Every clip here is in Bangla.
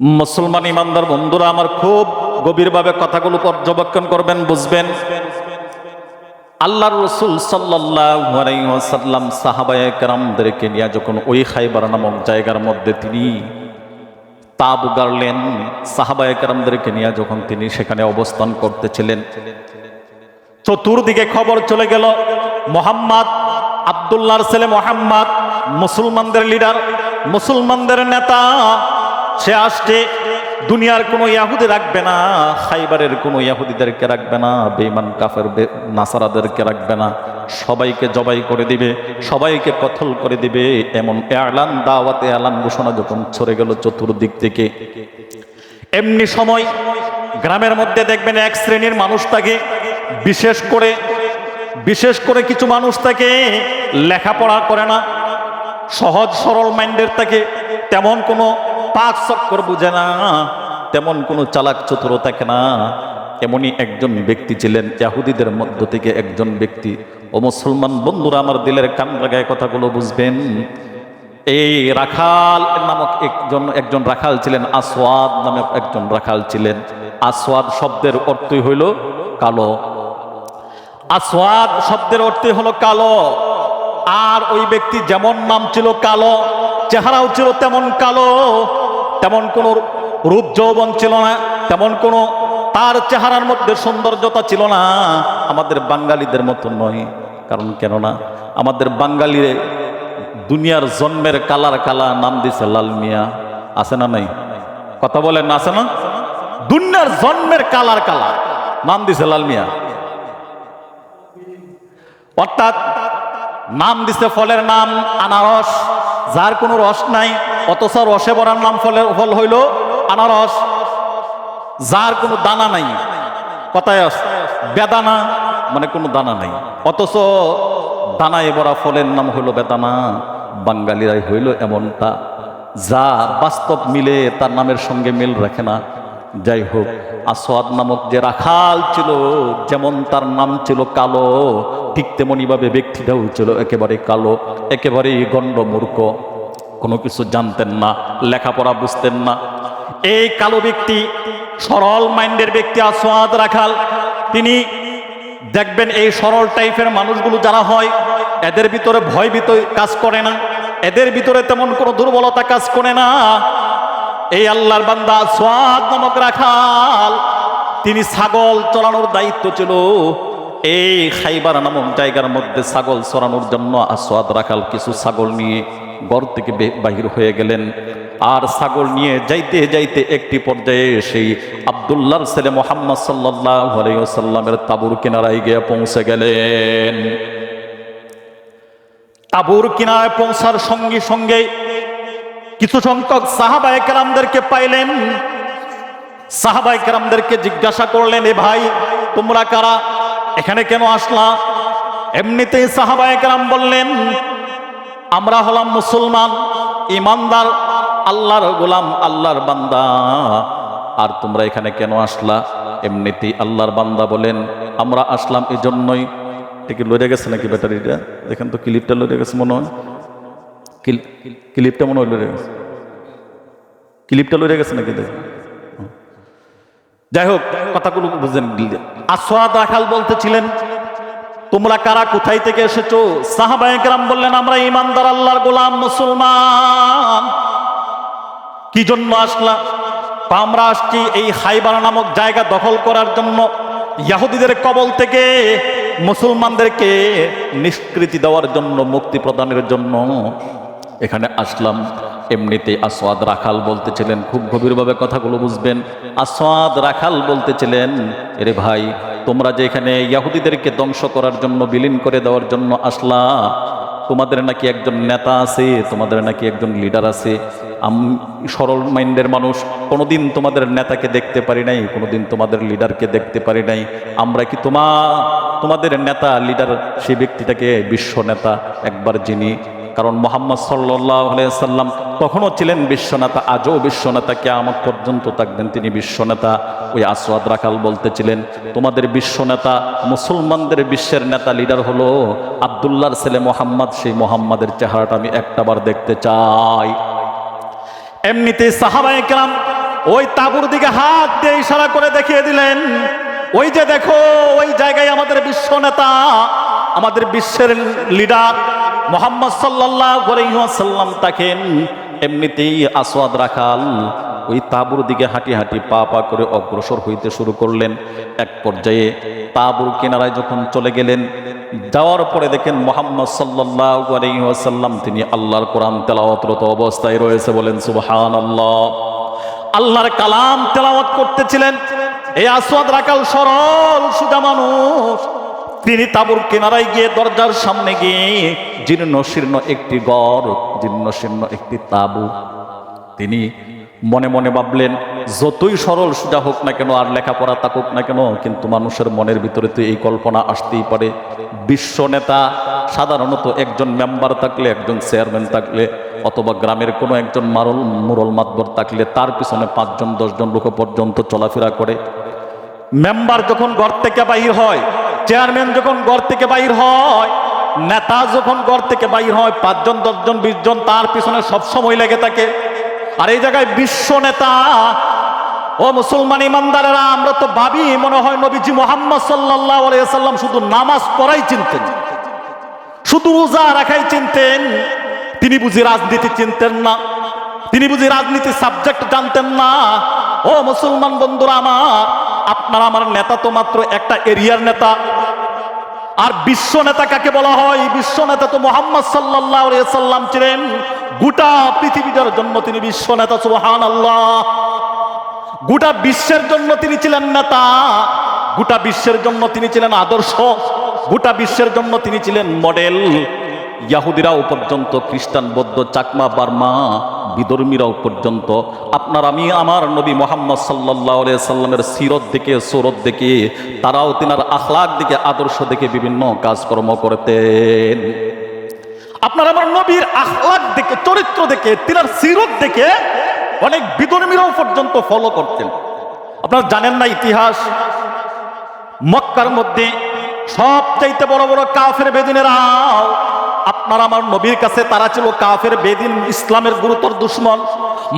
মুসলমান ইমানদার বন্ধুরা, আমার খুব গভীরভাবে কথাগুলো পর্যবেক্ষণ করবেন, বুঝবেন। আল্লাহ রসুল সাল্লাম সাহাবায় কেরামদেরকে নিয়ে যখন ওই খাইবার নামক জায়গার মধ্যে তিনি তাবু গাড়লেন, সাহাবায় কেরামদেরকে নিয়ে যখন তিনি সেখানে অবস্থান করতেছিলেন, চতুর্দিকে খবর চলে গেল, মোহাম্মদ আবদুল্লাহর ছেলে মোহাম্মদ, মুসলমানদের লিডার মুসলমানদের নেতা সে আসছে, দুনিয়ার কোনো ইয়াহুদি রাখবে না, খাইবারের কোনো ইয়াহুদিদেরকে রাখবে না বেইমান কাফের নাসারাদেরকে রাখবে না। সবাইকে জবাই করে দিবে, সবাইকে কথল করে দিবে, এমন এলান, দাওয়াতে, এলান ঘোষণা যখন ছড়ে গেল চতুর্দিক থেকে। এমনি সময় গ্রামের মধ্যে দেখবেন এক শ্রেণির মানুষ তাকে বিশেষ করে বিশেষ করে কিছু মানুষ তাকে লেখাপড়া করে না, সহজ সরল মাইন্ডের তাকে তেমন কোনো পাঁচ চক্কর বুঝে না। তেমন কোনো চালাক চতুর থাকে না। এমনই একজন ব্যক্তি ছিলেন, ইয়াহুদিদের মধ্য থেকে একজন ব্যক্তি। ও মুসলমান বন্ধুরা, আমার দিলের কান লাগায় কথাগুলো বুঝবেন। এই রাখাল নামক একজন একজন রাখাল ছিলেন, আসওয়াদ নামক একজন রাখাল ছিলেন। আসওয়াদ শব্দের অর্থই হইল কালো। আসওয়াদ শব্দের অর্থই হলো কালো। আর ওই ব্যক্তি যেমন নাম ছিল কালো, চেহারাও ছিল তেমন কালো। তেমন কোনো রূপ যৌবন ছিল না, তেমন কোনো তার চেহারার মধ্যে সৌন্দর্যতা ছিল না। আমাদের বাঙালিদের মতো নয়। কারণ কেননা, আমাদের বাঙালিরে দুনিয়ার জন্মের কালার কালা নাম দিছে লাল মিয়া। আছে না নাই? কথা বলেন, আছে না? দুনিয়ার জন্মের কালার কালা নাম দিছে লাল মিয়া। অর্থাৎ নাম দিছে ফলের নাম, আনারস। যার কোনো রস নাই, অথচ রসে ভরার নাম ফলের ফল হইল আনারস। যার কোনো দানা নাই। কথায় বেদানা মানে কোনো দানা নাই। অথচ দানায় ভরা ফলের নাম হইল বেদানা। বাঙালিরাই হইল এমনটা। যা বাস্তব মিলে তার নামের সঙ্গে মিল রাখে না। যাই হোক, আসওয়াদ নামক যে রাখাল ছিল, যেমন তার নাম ছিল কালো, ঠিক তেমনইভাবে ব্যক্তিটাও ছিল একেবারে কালো, একেবারেই গণ্ড মূর্খ। কোনো কিছু জানতেন না, লেখাপড়া বুঝতেন না। এই কালো ব্যক্তি, সরল মাইন্ডের ব্যক্তি আসওয়াদ রাখাল। তিনি দেখবেন এই সরল টাইপের মানুষগুলো যারা হয়, এদের ভিতরে ভয় ভীত কাজ করে না, এদের ভিতরে তেমন কোনো দুর্বলতা কাজ করে না। এই আল্লাহর বান্দা সোয়াদ নামক রাখাল, তিনি ছাগল চড়ানোর দায়িত্ব ছিল। এই খাইবার নামক জায়গার মধ্যে ছাগল চড়ানোর জন্য আসোয়াদ রাখাল কিছু ছাগল নিয়ে ঘর থেকে বাহির হয়ে গেলেন। আর ছাগল নিয়ে যাইতে যাইতে একটি পর্যায়ে সেই আবদুল্লাহর ছেলে মোহাম্মদ সাল্লাহ আলাইসাল্লামের তাবুর কিনারায় গিয়ে পৌঁছে গেলেন। তাবুর কিনারায় পৌঁছার সঙ্গে সঙ্গে কিছু সংখ্যক সাহাবায় কেরামদেরকে পাইলেন। সাহাবায় কেরামদেরকে জিজ্ঞাসা করলেন, এ ভাই, তোমরা কারা? এখানে কেন আসলা? এমনিতেই সাহাবায় কেরাম বললেন, আমরা হলাম মুসলমান, ইমানদার, আল্লাহর গোলাম, আল্লাহর বান্দা। আর তোমরা এখানে কেন আসলা? এমনিতেই আল্লাহর বান্দা বলেন আমরা আসলাম এই জন্যই ঠিক লড়ে গেছে নাকি ব্যাটারিটা? দেখেন তো, ক্লিপটা লড়ে গেছে মনে হয়। ক্লিপটা মনে লড়ে গেছে। ক্লিপটা লড়ে গেছে নাকি? যাই হোক, কথাগুলো বুঝেন। আসওয়াদ রাখাল বলতেছিলেন, তোমরা কারা? কোথায় থেকে এসেছ? সাহাবাহাম বললেন, আমরা ইমানদার আল্লাহর গোলাম, মুসলমান। কি জন্য আসলাম তা আমরা আসছি এই হাইবার নামক জায়গা দখল করার জন্য। ইয়াহুদিদের কবল থেকে মুসলমানদেরকে নিষ্কৃতি দেওয়ার জন্য, মুক্তি প্রদানের জন্য। এখানে আসলাম। এমনিতে আসওয়াদ রাখাল বলতেছিলেন, খুব গভীরভাবে কথাগুলো বুঝবেন। আসওয়াদ রাখাল বলতেছিলেন, এরে ভাই, তোমরা যে এখানে ইয়াহুদিদেরকে ধ্বংস করার জন্য, বিলীন করে দেওয়ার জন্য আসলা, তোমাদের নাকি একজন নেতা আছে, তোমাদের নাকি একজন লিডার আছে। আমি সরল মাইন্ডের মানুষ, কোনোদিন তোমাদের নেতাকে দেখতে পারি নাই, কোনোদিন তোমাদের লিডারকে দেখতে পারি নাই। আমরা কি তোমা, তোমাদের নেতা, লিডার সেই ব্যক্তিটাকে বিশ্ব নেতা, একবার যিনি কারণ মোহাম্মদ সাল্লাম তখনও ছিলেন বিশ্বনেতা, আজও বিশ্বনেতা কে আমার পর্যন্ত থাকবেন তিনি বিশ্বনেতা। ওই আসওয়াদ রাখাল বলতেছিলেন, তোমাদের বিশ্বনেতা মুসলমানদের বিশ্বের নেতা লিডার হলো আবদুল্লাহর ছেলে মোহাম্মদ। সেই মোহাম্মদের চেহারাটা আমি একটাবার দেখতে চাই। এমনিতে সাহাবাই কেরাম ওই তাবুর দিকে হাত দিয়ে ইশারা করে দেখিয়ে দিলেন, ওই যে দেখো, ওই জায়গায় আমাদের বিশ্ব নেতা আমাদের বিশ্বের লিডার মোহাম্মদ সাল্লাহ সাল্লাম থাকেন এমনিতেই আসওয়াদ রাখাল ওই তাবুর দিকে হাঁটি হাঁটি পা পা করে অগ্রসর হইতে শুরু করলেন। এক পর্যায়ে তাবুর কিনারায় যখন চলে গেলেন, যাওয়ার পরে দেখেন মোহাম্মদ সাল্লাহ তিনি আল্লাহর কোরআন তেলাওয়াতরত অবস্থায় রয়েছে বলেন সুবহান আল্লাহ আল্লাহর কালাম তেলাওয়াত করতেছিলেন। এই আসওয়াদ রাখাল সরল সুজা মানুষ। তিনি তাবুর কিনারায় গিয়ে দরজার সামনে গিয়ে জীর্ণ শীর্ণ একটি গড় জীর্ণ শীর্ণ একটি তাবু। তিনি মনে মনে ভাবলেন, যতই সরল সোজা হোক না কেন, আর লেখাপড়া থাকুক না কেন, কিন্তু মানুষের মনের ভিতরে তো এই কল্পনা আসতেই পারে। বিশ্ব নেতা, সাধারণত একজন মেম্বার থাকলে, একজন চেয়ারম্যান থাকলে, অথবা গ্রামের কোনো একজন মারল, মুরল মাতবর থাকলে, তার পিছনে পাঁচজন, দশজন লোক পর্যন্ত চলাফেরা করে। মেম্বার যখন ঘর থেকে বাহির হয় চেয়ারম্যান যখন ঘর থেকে বাইর হয়, নেতা যখন ঘর থেকে বাইর হয়, পাঁচজন, দশজন বিশ জন তার পিছনে সব সময় লেগে থাকে। আর এই জায়গায় বিশ্ব নেতা, ও মুসলমান ইমানদারেরা, আমরা তো ভাবি, মনে হয় নবীজি মোহাম্মদ সাল্লাহ সাল্লাম শুধু নামাজ পড়াই চিনতেন, শুধু রোজা রাখাই চিনতেন। তিনি বুঝি রাজনীতি চিনতেন না, তিনি বুঝি রাজনীতির সাবজেক্ট জানতেন না। ও মুসলমান বন্ধুরা আমার, আপনার আমার নেতা তো মাত্র একটা এরিয়ার নেতা। আর বিশ্ব নেতা কাকে বলা হয়? বিশ্ব নেতা তো মোহাম্মদ সাল্লাহ সাল্লাম ছিলেন। গোটা পৃথিবীটার জন্য তিনি বিশ্ব নেতা সুবহান আল্লাহ গোটা বিশ্বের জন্য তিনি ছিলেন নেতা। গোটা বিশ্বের জন্য তিনি ছিলেন আদর্শ। গোটা বিশ্বের জন্য তিনি ছিলেন মডেল। ইয়াহুদিরাও পর্যন্ত খ্রিস্টান, বৌদ্ধ, চাকমা, বার্মা বিধর্মীরাও পর্যন্ত, আপনার আমি আমার নবী মোহাম্মদ সাল্লাহ সাল্লামের সিরত দেখে, সৌরত দেখে, তারাও তিনার আখলাক দিকে আদর্শ দেখে বিভিন্ন কাজকর্ম করতেন। আপনার আমার নবীর আখলাক দেখে, চরিত্র দেখে, তিনার সিরত দেখে অনেক বিধর্মীরাও পর্যন্ত ফলো করতেন। আপনারা জানেন না ইতিহাস? মক্কার মধ্যে সবচাইতে বড় বড় কাফের বেদিনেরাও আপনার আমার নবীর কাছে, তারা ছিল কাফের বেদিন, ইসলামের গুরুতর দুশ্মন,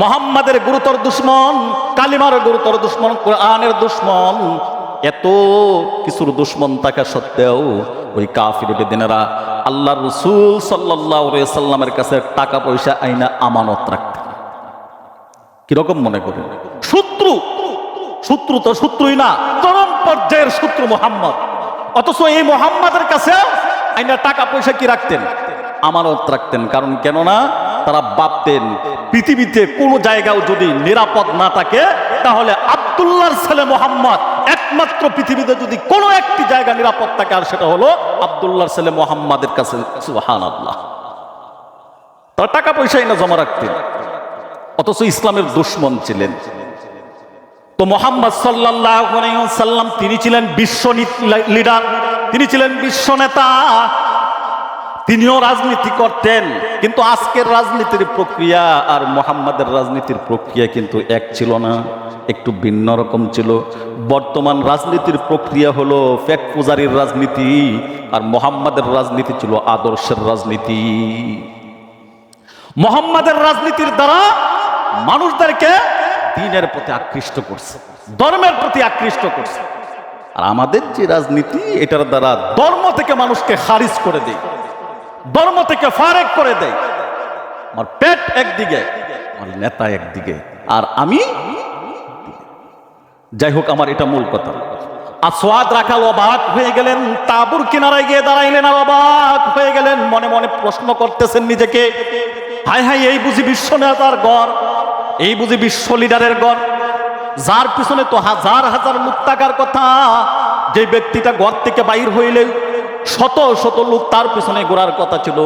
মোহাম্মদের গুরুতর দুশ্মন, কালিমার গুরুতর দুশ্মন, কোরআনের দুশ্মন। এত কিছুর দুশ্মন থাকা সত্ত্বেও ওই কাফির বেদিনেরা আল্লাহ রসুল সাল্লামের কাছে টাকা পয়সা, আইনা, আমানত রাখতেন কীরকম মনে করেন? শত্রু! শত্রু তো শত্রুই না, চরম পর্যায়ের শত্রু মোহাম্মদ। অথচ এই মোহাম্মদের কাছে আইনা টাকা পয়সা কি রাখতেন? আমানত রাখতেন। কারণ কেননা তারা ভাবতেন, পৃথিবীতে কোনো জায়গাও যদি নিরাপদ না থাকে, তাহলে আবদুল্লাহর ছেলে মোহাম্মদ একমাত্র পৃথিবীতে যদি কোনো একটি জায়গা নিরাপদ থাকে, আর সেটা হলো আবদুল্লাহর ছেলে মোহাম্মদের কাছে। সুহান আল্লাহ তারা টাকা পয়সা এনে জমা রাখতেন। অথচ ইসলামের দুশ্মন ছিলেন। তো মোহাম্মদ সাল্লাম তিনি ছিলেন বিশ্ব লিডার, তিনি ছিলেন বিশ্ব নেতা। তিনিও রাজনীতি করতেন, কিন্তু আজকের রাজনীতির প্রক্রিয়া আর মোহাম্মদের রাজনীতির প্রক্রিয়া কিন্তু এক ছিল না, একটু ভিন্ন রকম ছিল। বর্তমান রাজনীতির প্রক্রিয়া হলো ফ্যাক পূজারির রাজনীতি, আর মোহাম্মদের রাজনীতি ছিল আদর্শের রাজনীতি। মোহাম্মদের রাজনীতির দ্বারা মানুষদেরকে দিনের প্রতি আকৃষ্ট করছে, ধর্মের প্রতি আকৃষ্ট করছে। আর আমাদের যে রাজনীতি, এটার দ্বারা ধর্ম থেকে মানুষকে খারিজ করে দেয়, ধর্ম থেকে ফারেক করে দেয়। আমার পেট একদিকে, আমার নেতা একদিকে, আর আমি যাই হোক, আমার এটা মূল কথা। আসওয়াদ রাখাল অবাক হয়ে গেলেন, তাবুর কিনারায় গিয়ে দাঁড়াইলেন আর অবাক হয়ে গেলেন, মনে মনে প্রশ্ন করতেছেন নিজেকে। হাই হাই এই বুঝি বিশ্ব নেতার গড়। এই বুঝি বিশ্ব লিডারের গড়। যার পিছনে তো হাজার হাজার মুক্তাকার কথা, যে ব্যক্তিটা ঘর থেকে বাইর হইলে শত শত লোক তার পিছনে ঘোরার কথা ছিল।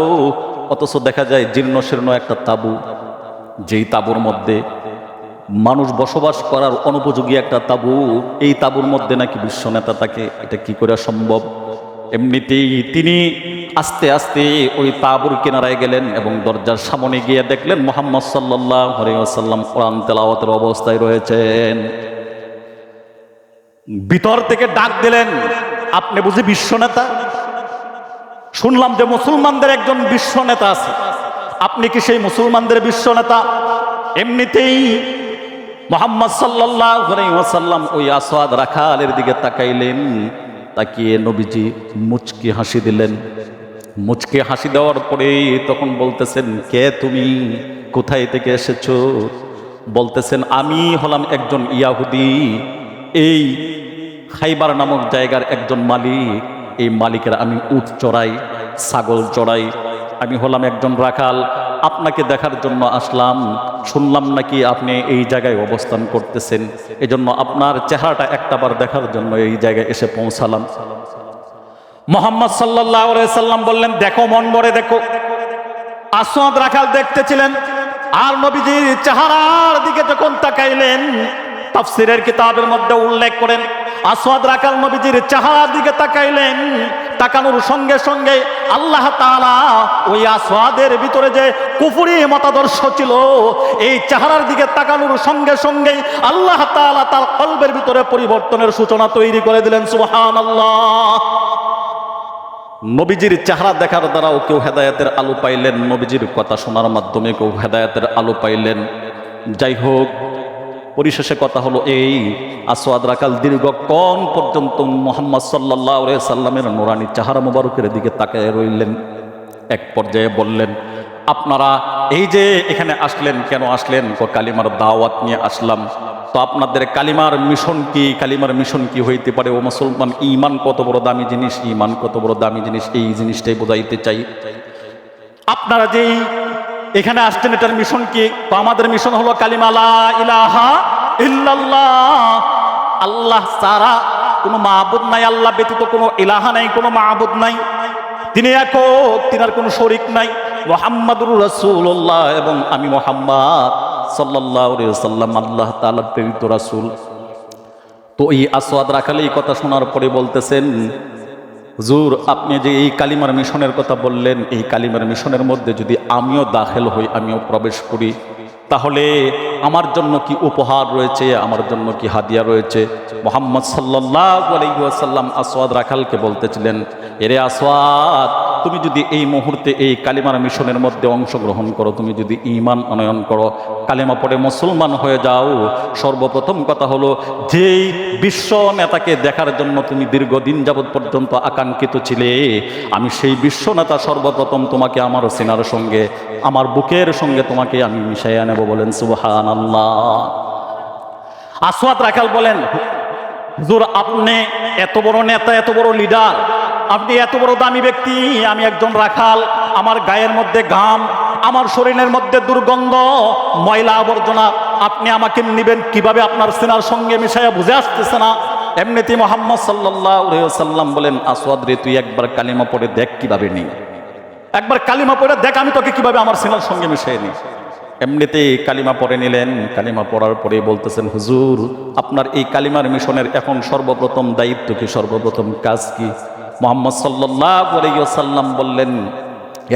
অথচ দেখা যায় জীর্ণ শীর্ণ একটা তাবু, যেই তাবুর মধ্যে মানুষ বসবাস করার অনুপযোগী একটা তাবু, এই তাবুর মধ্যে নাকি বিশ্ব নেতা তাকে এটা কি করে সম্ভব? এমনিতেই তিনি আস্তে আস্তে ওই তাবুর কিনারায় গেলেন এবং দরজার সামনে গিয়ে দেখলেন মোহাম্মদ সাল্লাহ সাল্লাম কোরআন তেলাওয়াতের অবস্থায় রয়েছেন। ভিতর থেকে ডাক দিলেন, আপনি বুঝি বিশ্ব নেতা? শুনলাম যে মুসলমানদের একজন বিশ্ব নেতা আছে। আপনি কি সেই মুসলমানদের বিশ্ব নেতা? এমনিতেই মোহাম্মদ সাল্লাহ ওই আসওয়াদ রাখালের দিকে তাকাইলেন। তাকিয়ে নবীজি মুচকি হাসি দিলেন। মুচকি হাসি দেওয়ার পরে তখন বলতেছেন, কে তুমি? কোথায় থেকে এসেছ? বলতেছেন, আমি হলাম একজন ইয়াহুদি। এই খাইবার নামক জায়গার একজন মালিক। এই মালিকের আমি উট চড়াই, ছাগল চড়াই। আমি হলাম একজন রাখাল। আপনাকে দেখার জন্য আসলাম। শুনলাম নাকি আপনি এই জায়গায় অবস্থান করতেছেন। এজন্য আপনার চেহারাটা একটাবার দেখার জন্য এই জায়গায় এসে পৌঁছালাম। মোহাম্মদ সাল্লাম বললেন, দেখো মন মরে দেখো। আসওয়াদ রাখাল দেখতেছিলেন আর নবীজির চেহারার দিকে যখন তাকাইলেন, তাফসিরের কিতাবের মধ্যে উল্লেখ করেন, আসওয়াদ রাখাল নবীজির চেহারার দিকে তাকাইলেন তাকানোর সঙ্গে সঙ্গে আল্লাহ তাআলা ওই আসওয়াদের ভিতরে যে কুফুরি মতাদর্শ ছিল, এই চেহারার দিকে তাকানোর সঙ্গে সঙ্গেই আল্লাহ তাআলা তার কলবের ভিতরে পরিবর্তনের সূচনা তৈরি করে দিলেন সুহান আল্লাহ নবীজির চেহারা দেখার দ্বারাও কেউ হেদায়তের আলো পাইলেন, নবীজির কথা শোনার মাধ্যমে কেউ হেদায়েতের আলো পাইলেন। যাই হোক পরিশেষে কথা হলো এই আসোয়াদ রাকাল দীর্ঘক্ষণ পর্যন্ত মোহাম্মদ সাল্লাহ সাল্লামের নোরানি চেহারা মুবারকের দিকে তাকায় রইলেন। এক পর্যায়ে বললেন, আপনারা এই যে এখানে আসলেন, কেন আসলেন? কালিমার দাওয়াত নিয়ে আসলাম। তো আপনাদের কালিমার মিশন কি? কালিমার মিশন কি হইতে পারে? ও মুসলমান ইমান কত বড় দামি জিনিস? ইমান কত বড় দামি জিনিস? এই জিনিসটাই বোঝাইতে চাই। আপনারা যেই এখানে আসছেন, এটার মিশন কি? তো আমাদের মিশন হলো কালিমালা ইলাহা ইল্লাল্লাহ। আল্লাহ সারা কোনো মাহবুদ নাই, আল্লাহ ব্যতীত কোনো ইলাহা নাই, কোনো মাহবুদ নাই। তিনি একক, তিনার কোনো শরিক নাই। মোহাম্মদুর রসুল্লাহ এবং আমি মোহাম্মদ সাল্লাহ সাল্লাম আল্লাহ তাআলার প্রেরিত রাসূল। তো এই আসওয়াদ রাখালে এই কথা শোনার পরে বলতেছেন হুজুর, আপনি যে এই কালিমার মিশনের কথা বললেন, এই কালিমার মিশনের মধ্যে যদি আমিও দাখিল হই, আমিও প্রবেশ করি, তাহলে আমার জন্য কি উপহার রয়েছে, আমার জন্য কি হাদিয়া রয়েছে? মোহাম্মদ সাল্লাহ আলাইসাল্লাম আসওয়াদ রাখালকে বলতেছিলেন, এরে আসওয়াদ তুমি যদি এই মুহূর্তে এই কালিমার মিশনের মধ্যে অংশগ্রহণ করো, তুমি যদি ইমান অনয়ন করো, কালিমা পড়ে মুসলমান হয়ে যাও, সর্বপ্রথম কথা হলো, যেই বিশ্ব নেতাকে দেখার জন্য তুমি দীর্ঘদিন যাবৎ পর্যন্ত আকাঙ্ক্ষিত ছিলে, আমি সেই বিশ্ব নেতা সর্বপ্রথম তোমাকে আমার সিনার সঙ্গে, আমার বুকের সঙ্গে তোমাকে আমি মিশাইয়া নেব বলেন সুবহান আল্লাহ আসওয়াদ রাখাল বলেন, হুজুর, আপনি এত বড় নেতা, এত বড় লিডার আপনি এত বড় দামি ব্যক্তি, আমি একজন রাখাল, আমার গায়ের মধ্যে ঘাম, আমার শরীরের মধ্যে দুর্গন্ধ, ময়লা আবর্জনা, আপনি আমাকে নিবেন কীভাবে? আপনার সেনার সঙ্গে মিশাইয়া বুঝে আসতেছে না। এমনিতে মোহাম্মদ সাল্লাম বলেন, আসওয়াদ রে, তুই একবার কালিমা পড়ে দেখ কীভাবে নেই। একবার কালিমা পড়ে দেখ, আমি তোকে কীভাবে আমার সেনার সঙ্গে মিশিয়ে নিই। এমনিতে কালিমা পড়ে নিলেন। কালিমা পড়ার পরে বলতেছেন, হুজুর, আপনার এই কালিমার মিশনের এখন সর্বপ্রথম দায়িত্ব কি? সর্বপ্রথম কাজ কি? মোহাম্মদ সাল্লাম বললেন,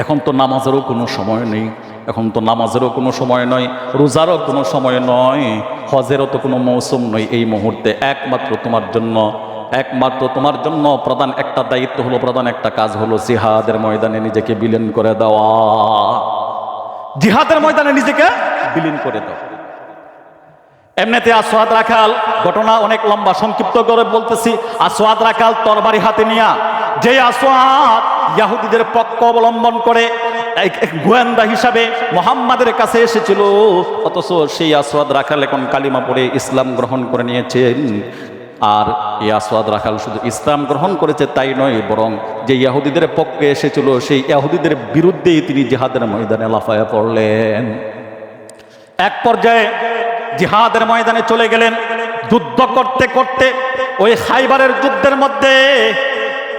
এখন তো নামাজেরও কোনো সময় নেই, এখন তো নামাজেরও কোনো সময় নয়, রোজারও কোনো সময় নয়, হজেরও তো কোনো মৌসুম নয়। এই মুহূর্তে একমাত্র তোমার জন্য, একমাত্র তোমার জন্য প্রধান একটা দায়িত্ব হলো, প্রধান একটা কাজ হলো জিহাদের ময়দানে নিজেকে বিলীন করে দেওয়া। জিহাদের ময়দানে নিজেকে বিলীন করে দাও এমনিতে আসোয়াদ রাখাল, ঘটনা অনেক লম্বা, সংক্ষিপ্ত করে বলতেছি আসোয়াদ রাখাল তরবারি হাতে নিয়া যে আসোয়াদ ইয়াহুদিদের পক্ষ অবলম্বন করে গোয়েন্দা হিসাবে মোহাম্মদের কাছে এসেছিল, অথচ সেই আসোয়াদ রাখাল এখন কালিমা পড়ে ইসলাম গ্রহণ করে নিয়েছেন। আর এই আসওয়াদ রাখাল শুধু ইসলাম গ্রহণ করেছে তাই নয়, বরং যে ইয়াহুদিদের পক্ষে এসেছিল, সেই ইয়াহুদিদের বিরুদ্ধেই তিনি জিহাদের ময়দানে লাফায়া পড়লেন। এক পর্যায়ে জিহাদের ময়দানে চলে গেলেন। যুদ্ধ করতে করতে ওই খাইবারের যুদ্ধের মধ্যে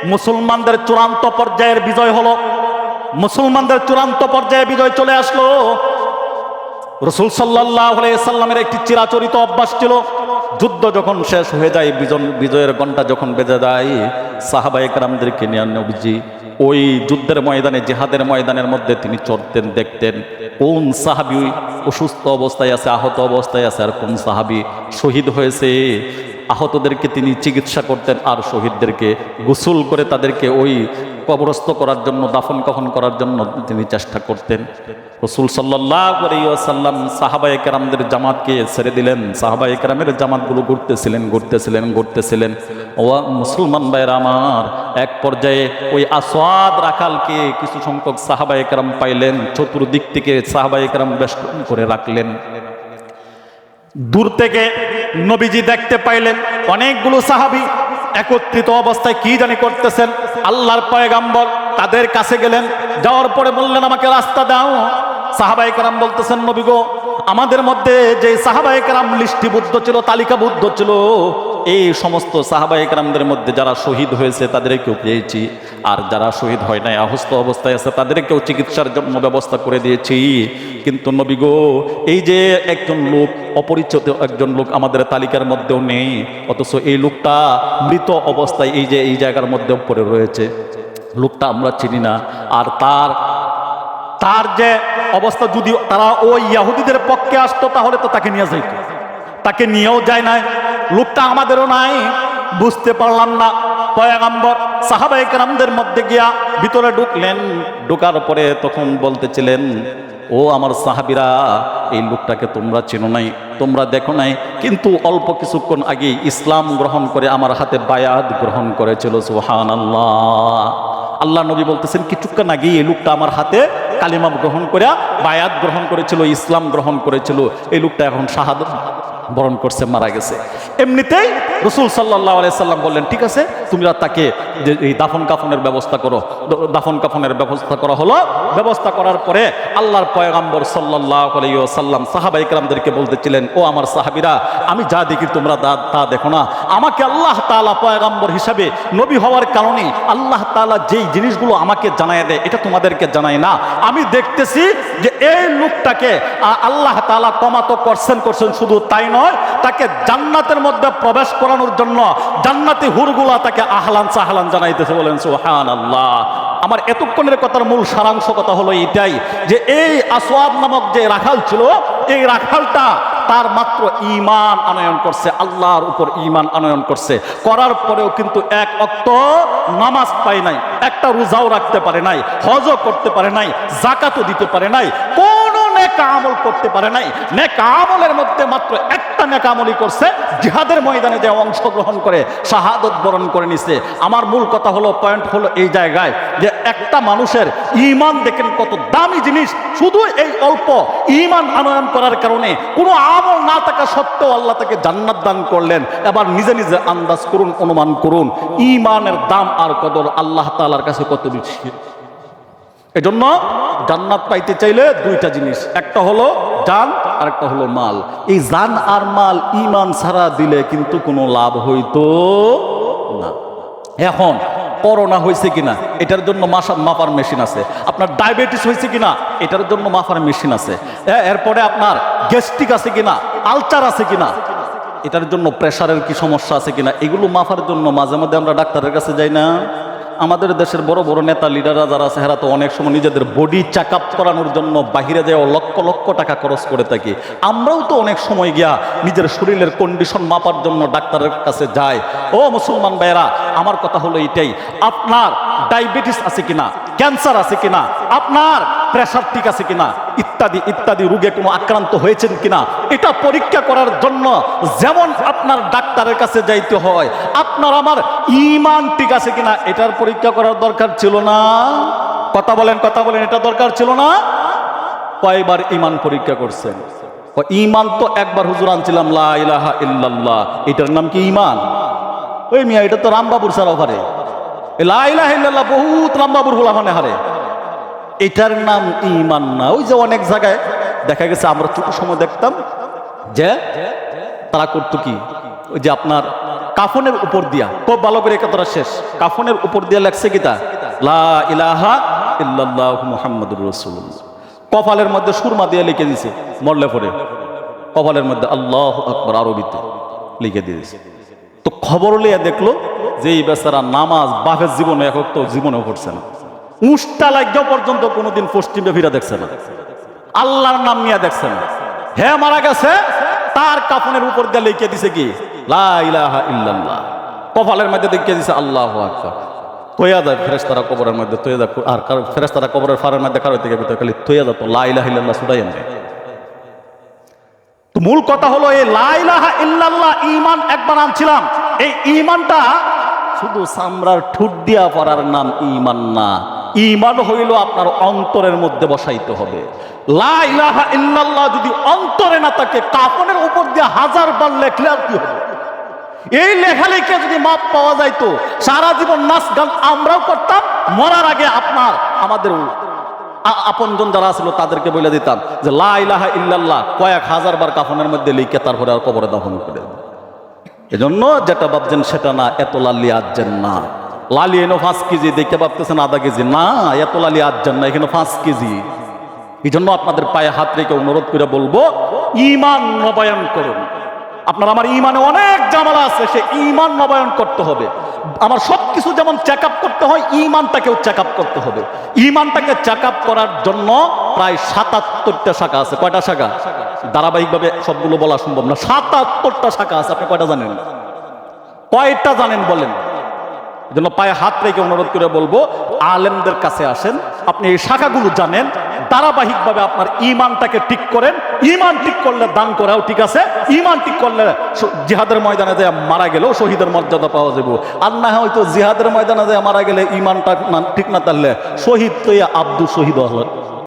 মুসলমানদের চূড়ান্ত পর্যায়ের বিজয় হলো। মুসলমানদের চূড়ান্ত পর্যায়ে বিজয় চলে আসলো। রসুল সাল্লাহ সাল্লামের একটি চিরাচরিত অভ্যাস ছিল, যুদ্ধ যখন শেষ হয়ে যায় বিজয়ের ঘণ্টা যখন বেজে যায় সাহাবাই কারামদেরকে নিয়ে নবীজি। ওই যুদ্ধের ময়দানে, জেহাদের ময়দানের মধ্যে তিনি চড়তেন, দেখতেন কোন সাহাবি অসুস্থ অবস্থায় আছে, আহত অবস্থায় আছে, আর কোন সাহাবি শহীদ হয়েছে। আহতদেরকে তিনি চিকিৎসা করতেন আর শহীদদেরকে গোসল করে তাদেরকে ওই কবরস্থ করার জন্য, দাফন কফন করার জন্য তিনি চেষ্টা করতেন। রসুল সাল্লাম সাহাবা একরামদের জামাতকে ছেড়ে দিলেন। সাহাবা একরামের জামাতগুলো ঘুরতেছিলেন ঘুরতেছিলেন ঘুরতেছিলেন। ও মুসলমান ভাইয়ের আমার, এক পর্যায়ে ওই আসওয়াদ রাখালকে কিছু সংখ্যক সাহাবা একরাম পাইলেন। চতুর্দিক থেকে সাহাবা একরাম বেষ্টন করে রাখলেন। দূর থেকে নবীজি দেখতে পাইলেন। অনেকগুলো সাহাবি একত্রিত অবস্থায় কি জানি করতেছেন। আল্লাহর পয়গাম্বর তাদের কাছে গেলেন, যাওয়ার পরে বললেন, আমাকে রাস্তা দাও। সাহাবাই কারাম বলতেছেন, নবী গো আমাদের মধ্যে যে সাহাবাই কারাম লিষ্টিবদ্ধ ছিল, তালিকাবদ্ধ ছিল, এই সমস্ত সাহাবাই কারামদের মধ্যে যারা শহীদ হয়েছে তাদেরকেও পেয়েছি। আর যারা শহীদ হয় নাই, আহস্ত অবস্থায় আছে, তাদেরকেও চিকিৎসার জন্য ব্যবস্থা করে দিয়েছি। কিন্তু নবী গো, এই যে একজন লোক, অপরিচিত একজন লোক আমাদের তালিকার মধ্যেও নেই, অথচ এই লোকটা মৃত অবস্থায় এই যে, এই জায়গার মধ্যেও পড়ে রয়েছে। লোকটা আমরা চিনি না। আর তার তার যে অবস্থা যদি তারা ওই ইয়াহুদিদের পক্ষে আসতো, তাহলে তো তাকে নিয়ে যাইত। তাকে নিয়েও যায় নাই, লোকটা আমাদেরও নাই, বুঝতে পারলাম না। পয়াগাম্বর সাহাবাই কারামদের মধ্যে গিয়া ভিতরে ঢুকলেন, ঢুকার পরে তখন বলতেছিলেন, ও আমার সাহাবিরা, এই লোকটাকে তোমরা চেনো নাই, তোমরা দেখো নাই। কিন্তু অল্প কিছুক্ষণ আগে ইসলাম গ্রহণ করে আমার হাতে বায়াত গ্রহণ করেছিল সুহান আল্লাহ আল্লাহ নবী বলতেছেন, কিছুক্ষণ আগে এই লোকটা আমার হাতে কালিমা গ্রহণ করে বায়াত গ্রহণ করেছিল ইসলাম গ্রহণ করেছিল। এই লোকটা এখন শাহাদত। বরণ করছে, মারা গেছে। এমনিতেই রসুল সাল্লাহ সাল্লাম বললেন, ঠিক আছে তোমরা তাকে যে এই দাফন কাফনের ব্যবস্থা করো। দাফন কাফনের ব্যবস্থা করা হলো। ব্যবস্থা করার পরে আল্লাহর পয়গাম্বর সাল্লাহ সাল্লাম সাহাবা ইকরামদেরকে বলতেছিলেন, ও আমার সাহাবিরা, আমি যা দেখি তোমরা তা- দেখো না। আমাকে আল্লাহ তাআলা পয়গাম্বর হিসাবে নবী হওয়ার কারণে আল্লাহ তাআলা যেই জিনিসগুলো আমাকে জানায় দেয়, এটা তোমাদেরকে জানায় না। আমি দেখতেছি যে এই লোকটাকে আল্লাহ তাআলা কমাতো করছেন করছেন শুধু তাই নয় তাকে জান্নাতের মধ্যে প্রবেশ করানোর জন্য জান্নাতি হুরগুলা তাকে আহলান সাহলান জানাইতেছে বলেন সুহান আল্লাহ আমার এতক্ষণের কথার মূল সারাংশ কথা হলো এটাই যে এই আসওয়াদ নামক যে রাখাল ছিল, এই রাখালটা তার মাত্র ইমান আনয়ন করছে, আল্লাহর উপর ইমান আনয়ন করছে। করার পরেও কিন্তু এক অক্ত নামাজ পায় নাই, একটা রোজাও রাখতে পারে নাই, হজও করতে পারে নাই জাকাতও দিতে পারে নাই নেকা আমল করতে পারে নাই। নেকা আমলের মধ্যে মাত্র একটা নেকা আমলই করছে, জিহাদের ময়দানে যে অংশগ্রহণ করে, শাহাদত বরণ করে নিছে। আমার মূল কথা হলো পয়েন্ট হলো এই জায়গায় যে একটা মানুষের ইমান দেখেন কত দামি জিনিস। শুধু এই অল্প ইমান আনয়ন করার কারণে কোনো আমল না থাকা সত্ত্বেও আল্লাহ তাকে জান্নাত দান করলেন। এবার নিজে নিজে আন্দাজ করুন, অনুমান করুন ইমানের দাম আর কদর আল্লাহ তাআলার কাছে কত বেশি এজন্য জান্নাত পাইতে চাইলে দুইটা জিনিস। একটা হলো জান আর একটা হলো মাল। এই জান আর মাল ইমান ছাড়া দিলে কিন্তু কোনো লাভ হইতো না। এখন করোনা হয়েছে কিনা, এটার জন্য মাসা মাপার মেশিন আছে। আপনার ডায়াবেটিস হয়েছে কিনা, এটার জন্য মাপার মেশিন আছে। এ- এরপরে আপনার গ্যাস্ট্রিক আছে কিনা আলচার আছে কিনা, এটার জন্য প্রেশারের কি সমস্যা আছে কিনা, এগুলো মাফার জন্য মাঝে মাঝে আমরা ডাক্তারের কাছে যাই না। আমাদের দেশের বড় বড় নেতা লিডাররা যারা আছে তো অনেক সময় নিজেদের বডি চেক আপ করানোর জন্য বাহিরে যাওয়া লক্ষ লক্ষ টাকা খরচ করে থাকি। আমরাও তো অনেক সময় গিয়া নিজের শরীরের কন্ডিশন মাপার জন্য ডাক্তারের কাছে যায় ও মুসলমান ভাইয়েরা, আমার কথা হলো এটাই। আপনার ডায়াবেটিস আছে কিনা? ক্যান্সার আছে কিনা? আপনার প্রেশার ঠিক আছে কিনা? ইত্যাদি ইত্যাদি রোগে কোনো আক্রান্ত হয়েছেন কিনা? এটা পরীক্ষা করার জন্য যেমন আপনার ডাক্তারের কাছে যাইতে হয়, আপনার আমার ইমান ঠিক আছে কিনা? এটার পরীক্ষা করার দরকার ছিল না। কথা বলেন কথা বলেন, এটা দরকার ছিল না? কয়বার ইমান পরীক্ষা করছেন? ইমান তো একবার হুজুর আনছিলাম, লা ইলাহা ইল্লাল্লাহ। এটার নাম কি ইমান? ওই মিয়া, এটা তো রামবাবুর স্যার ওভারে লা ইলাহা ইল্লাল্লাহ বহুত রামবাবুর গোলামানে হারে। এটার নাম ইমান না। ওই যে অনেক জায়গায় দেখা গেছে, আমরা ছোট সময় দেখতাম যে তারা করতো কি? ওই যে আপনার কাফনের উপর দিয়া, খুব ভালো করে কথাটা শেষ। কাফনের উপর দিয়া লেখছে কিতা লা ইলাহা ইল্লাল্লাহ মুহাম্মাদুর রাসূলুল্লাহ। কপালের মধ্যে সুরমা দিয়ে লিখে দিছে মরলে পরে। কপালের মধ্যে আল্লাহ আকবর আরবিতে লিখে দিয়েছে। তো খবর লিয়ে দেখল যে এই বেচারা নামাজ বাপের জীবনে এখন তো জীবনেও পড়ছে না। উষ্টা লাগিয়েও পর্যন্ত কোনোদিন পশ্চিমে ফিরা দেখছে না। আল্লাহর নাম নিয়ে দেখছে না। হে মারা গেছে, তার কাফনের উপর দিয়ে লিখে দিছে কি? ইল্লাল্লাহ। কপালের মধ্যে লিখে দিছে আল্লাহ আকবার। তৈয়া ফেরেস্তারা কবরের মধ্যে তৈয়া যায় আর ফেরেস্তারা কবরের ফারের মধ্যে কারও থেকে ভিতরে খালি তৈয়া যেত ইল্লাল্লাহ সুদাই মূল কথা হলো এই লা ইলাহা ইল্লাল্লাহ ঈমান একবার আনছিলাম। এই ঈমানটা শুধু সামরার ঠুট দিয়া পড়ার নাম ঈমান না। ঈমান হইল আপনার অন্তরের মধ্যে বসাইতে হবে। ইল্লাল্লাহ যদি অন্তরে না থাকে কাপনের উপর দিয়ে হাজার বার লেখলে আর কি হবে? এই লেখালেখে যদি মাপ পাওয়া যাইতো, সারা জীবন নাচ গান আমরাও করতাম, মরার আগে আপনার, আমাদের আপনজন যারা ছিল তাদেরকে বলে দিতাম যে লা ইলাহা ইল্লাল্লাহ কয়েক হাজার বার কাফনের মধ্যে লিখে তারপরে আর কবরে দাফন করে। এজন্য যেটা ভাবছেন সেটা না, এত লালি আজছেন না। লালি এনো পাঁচ কেজি দেখে ভাবতেছেন আধা কেজি। না, এত লালি আজছেন না, এখানে পাঁচ কেজি। এই জন্য আপনাদের পায়ে হাত রেখে অনুরোধ করে বলব ইমান নবায়ন করুন। আপনার আমার ইমানে অনেক জামালা আছে, সে ইমান নবায়ন করতে হবে। আমার সব কিছু যেমন চেক করতে হয় ইমানটাকেও চেক করতে হবে। ইমানটাকে চেক করার জন্য প্রায় সাতাত্তরটা শাখা আছে। কয়টা শাখা? ধারাবাহিকভাবে সবগুলো বলা সম্ভব না। সাতাত্তরটা শাখা আছে, আপনি কয়টা জানেন? কয়টা জানেন বলেন? জন্য পায়ে হাত রেখে অনুরোধ করে বলব, আলেমদের কাছে আসেন, আপনি এই শাখাগুলো জানেন, ধারাবাহিকভাবে আপনার ইমানটাকে ঠিক করেন ইমান ঠিক করলে দান করাও ঠিক আছে ইমান ঠিক করলে জিহাদের ময়দানে যে মারা গেলেও শহীদের মর্যাদা পাওয়া যাবে। আর না হয়তো জিহাদের ময়দানে যে মারা গেলে ইমানটা ঠিক না তাহলে শহীদ তো আব্দুল শহীদ হল